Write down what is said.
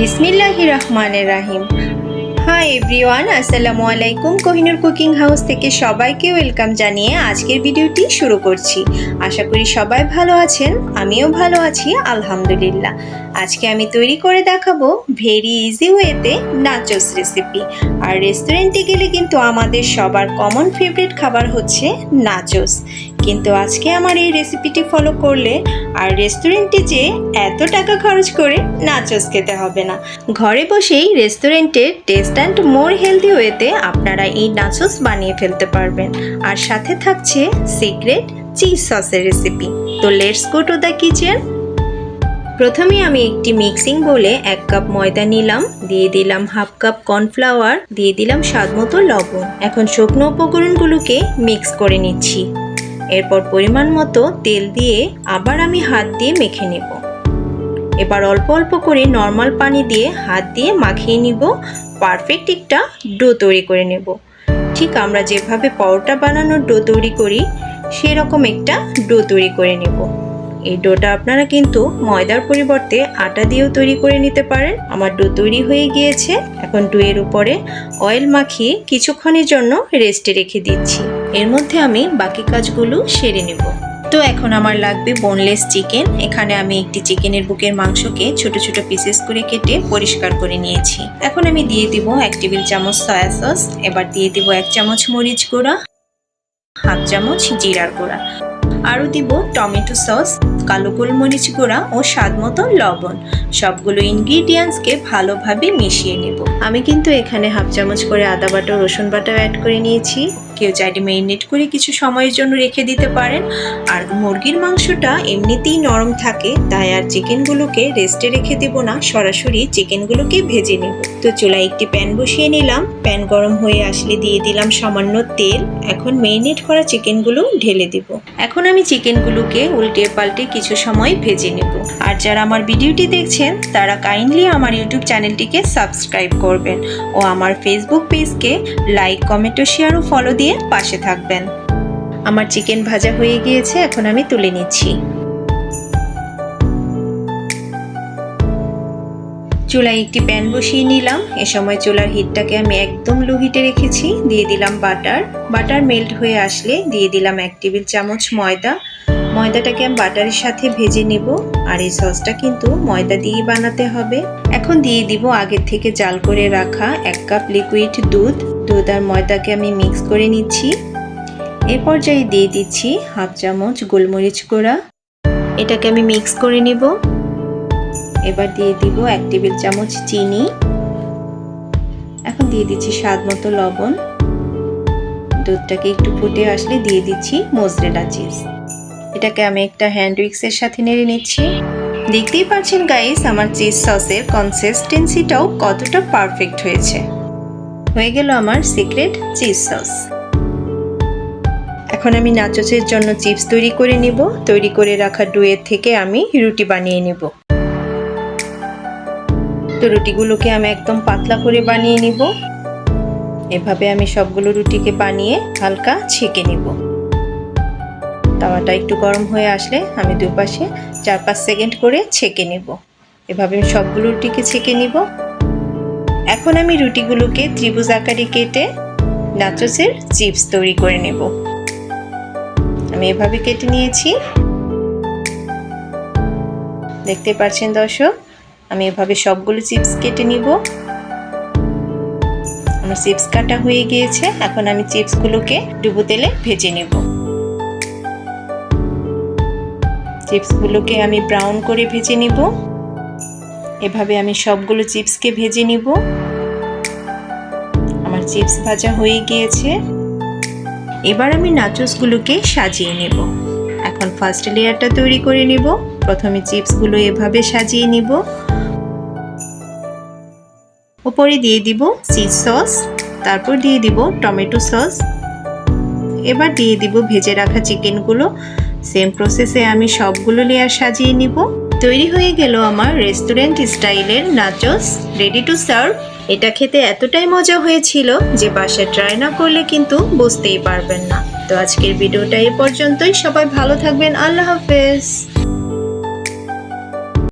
বিসমিল্লাহি রহমানের রাহিম। Hi everyone আসসালামু আলাইকুম। কোহিনুর কুকিং হাউস থেকে সবাইকে ওয়েলকাম জানিয়ে আজকের ভিডিওটি শুরু করছি। আশা করি সবাই ভালো আছেন, আমিও ভালো আছি, আলহামদুলিল্লাহ। আজকে আমি তৈরি করে দেখাবো ভেরি ইজি ওয়েতে নাচোস রেসিপি আর রেস্টুরেন্টে গেলে কিন্তু আমাদের সবার কমন ফেভারিট খাবার হচ্ছে নাচোস কিন্তু আজকে আমার এই রেসিপিটি ফলো করলে আর রেস্টুরেন্টে যে এত টাকা খরচ করে নাচোস খেতে হবে না। ঘরে বসেই রেস্টুরেন্টের টেস্ট অ্যান্ড মোর হেলদি ওয়েতে আপনারা এই নাচস বানিয়ে ফেলতে পারবেন। আর সাথে থাকছে সিক্রেট চিজ সসের রেসিপি তো let's go to the kitchen প্রথমে আমি একটি মিক্সিং বলে এক কাপ ময়দা নিলাম, দিয়ে দিলাম হাফ কাপ কর্নফ্লাওয়ার দিয়ে দিলাম স্বাদ মতো লবণ। এখন শুকনো উপকরণগুলোকে মিক্স করে নিচ্ছি। এরপর পরিমাণ মতো তেল দিয়ে আবার আমি হাত দিয়ে মেখে নেব। এবার অল্প অল্প করে নর্মাল পানি দিয়ে হাত দিয়ে মাখিয়ে নিব। পারফেক্ট একটা ডো তৈরি করে নেব। ঠিক আমরা যেভাবে পরোটা বানানোর ডো তৈরি করি, সেরকম একটা ডো তৈরি করে নেব। এই ডোটা আপনারা কিন্তু ময়দার পরিবর্তে আটা দিয়েও তৈরি করে নিতে পারেন। আমার ডো তৈরি হয়ে গিয়েছে। এখন ডোয়ের উপরে অয়েল মাখিয়ে কিছুক্ষণের জন্য রেস্টে রেখে দিচ্ছি। এর মধ্যে আমি বাকি কাজগুলো সেরে নেব। তো এখন আমার লাগবে বোনলেস চিকেন এখানে আমি একটি চিকেনের বুকের মাংসকে ছোট ছোট পিসেস করে কেটে পরিষ্কার করে নিয়েছি। এখন আমি দিয়ে দিব এক টেবিল চামচ সয়া সস এবার দিয়ে দিব এক চামচ মরিচ গুঁড়া, হাফ চামচ জিরার গুঁড়া। আরও দিব টমেটো সস, কালো গোলমরিচ গুঁড়া ও স্বাদ মতো লবণ। সবগুলো ইনগ্রিডিয়েন্টসকে ভালোভাবে মিশিয়ে নেব। আমি কিন্তু এখানে হাফ চামচ করে আদা বাটা, রসুন বাটাও অ্যাড করে নিয়েছি। কেউ চাইলে মেরিনেট করে কিছু সময়ের জন্য রেখে দিতে পারেন। আর মুরগির মাংসটা এমনিতেই নরম থাকে, তাই আর চিকেনগুলোকে রেস্টে রেখে দেব না। সরাসরি চিকেনগুলোকে ভেজে নেব। তো চুলায় একটি প্যান বসিয়ে নিলাম। প্যান গরম হয়ে আসলে দিয়ে দিলাম সামান্য তেল। এখন মেরিনেট করা চিকেনগুলো ঢেলে দেব। এখন আমি চিকেনগুলোকে উল্টে পাল্টে কিছু সময় ভেজে নেব। আর যারা আমার ভিডিওটি দেখছেন, তারা কাইন্ডলি আমার ইউটিউব চ্যানেলটিকে সাবস্ক্রাইব করবেন ও আমার ফেসবুক পেজকে লাইক কমেন্ট ও শেয়ার ও ফলো দিয়ে পাশে থাকবেন। আমার চিকেন ভাজা হয়ে গিয়েছে, এখন আমি তুলে নিচ্ছি। চুলায় একটি প্যান বসিয়ে নিলাম। এ সময় চুলার হিটটাকে আমি একদম লো হিটে রেখেছি। দিয়ে দিলাম বাটার। বাটার মেল্ট হয়ে আসলে দিয়ে দিলাম এক টেবিল চামচ ময়দা। ময়দাটাকে আমি বাটারের সাথে ভেজে নেব। আর এই সসটা কিন্তু ময়দা দিয়ে বানাতে হবে। এখন দিয়ে দিব আগের থেকে জাল করে রাখা এক কাপ লিকুইড দুধ। দুধ আর ময়দাকে আমি মিক্স করে নিচ্ছি। এ পর্যায়ে দিয়ে দিচ্ছি হাফ চামচ গোলমরিচ গুঁড়া। এটাকে আমি মিক্স করে নেব। এবার দিয়ে দিব এক টেবিল চামচ চিনি। এখন দিয়ে দিচ্ছি স্বাদ মতো লবণ। দুধটাকে একটু ফুটে আসলে দিয়ে দিচ্ছি মোজরেলা চিজ। এটাকে আমি একটা হ্যান্ড উইক্সের সাথে নেড়ে নিচ্ছি। দেখতেই পাচ্ছেন গাইস আমার চিজ সসের কনসিস্টেন্সিটাও কতটা পারফেক্ট হয়েছে। হয়ে গেল আমার সিক্রেট চিজ সস। এখন আমি নাচোচের জন্য চিপস তৈরি করে নিব। তৈরি করে রাখা ডুয়ের থেকে আমি রুটি বানিয়ে নেব। তো রুটিগুলোকে আমি একদম পাতলা করে বানিয়ে নিব। এভাবে আমি সবগুলো রুটিকে বানিয়ে হালকা ছেঁকে নিব। তাওয়াটা একটু গরম হয়ে আসলে আমি দুপাশে চার পাঁচ সেকেন্ড করে ছেঁকে নেব। এভাবে আমি সবগুলো রুটিকে ছেঁকে নিব। এখন আমি রুটিগুলোকে ত্রিভুজ আকারে কেটে নাচোসের চিপস তৈরি করে নেব। আমি এভাবে কেটে নিয়েছি। দেখতে পাচ্ছেন দর্শক আমি এভাবে সবগুলো চিপস কেটে নিব। আমার চিপস কাটা হয়ে গিয়েছে। এখন আমি চিপসগুলোকে ডুবো তেলে ভেজে নেব। চিপসগুলোকে আমি ব্রাউন করে ভেজে নিব। এভাবে আমি সবগুলো চিপসকে ভেজে নিব। আমার চিপস ভাজা হয়ে গিয়েছে। এবার আমি নাচোসগুলোকে সাজিয়ে নেব। এখন ফার্স্ট লেয়ারটা তৈরি করে নিব। প্রথমে চিপসগুলো এভাবে সাজিয়ে নিব। উপরে দিয়ে দিব চিজ সস তারপর দিয়ে দিব টমেটো সস এবার দিয়ে দিব ভেজে রাখা চিকেনগুলো। সেম প্রসেসে আমি সবগুলো লেয়ার সাজিয়ে নিব। তৈরি হয়ে গেল আমার রেস্টুরেন্ট স্টাইলের নাচোস রেডি টু সার্ভ এটা খেতে এতটাই মজা হয়েছিল যে বাসায় ট্রাই না করলে কিন্তু বুঝতেই পারবেন না। তো আজকের ভিডিওটা এ পর্যন্তই। সবাই ভালো থাকবেন। আল্লাহ হাফেজ।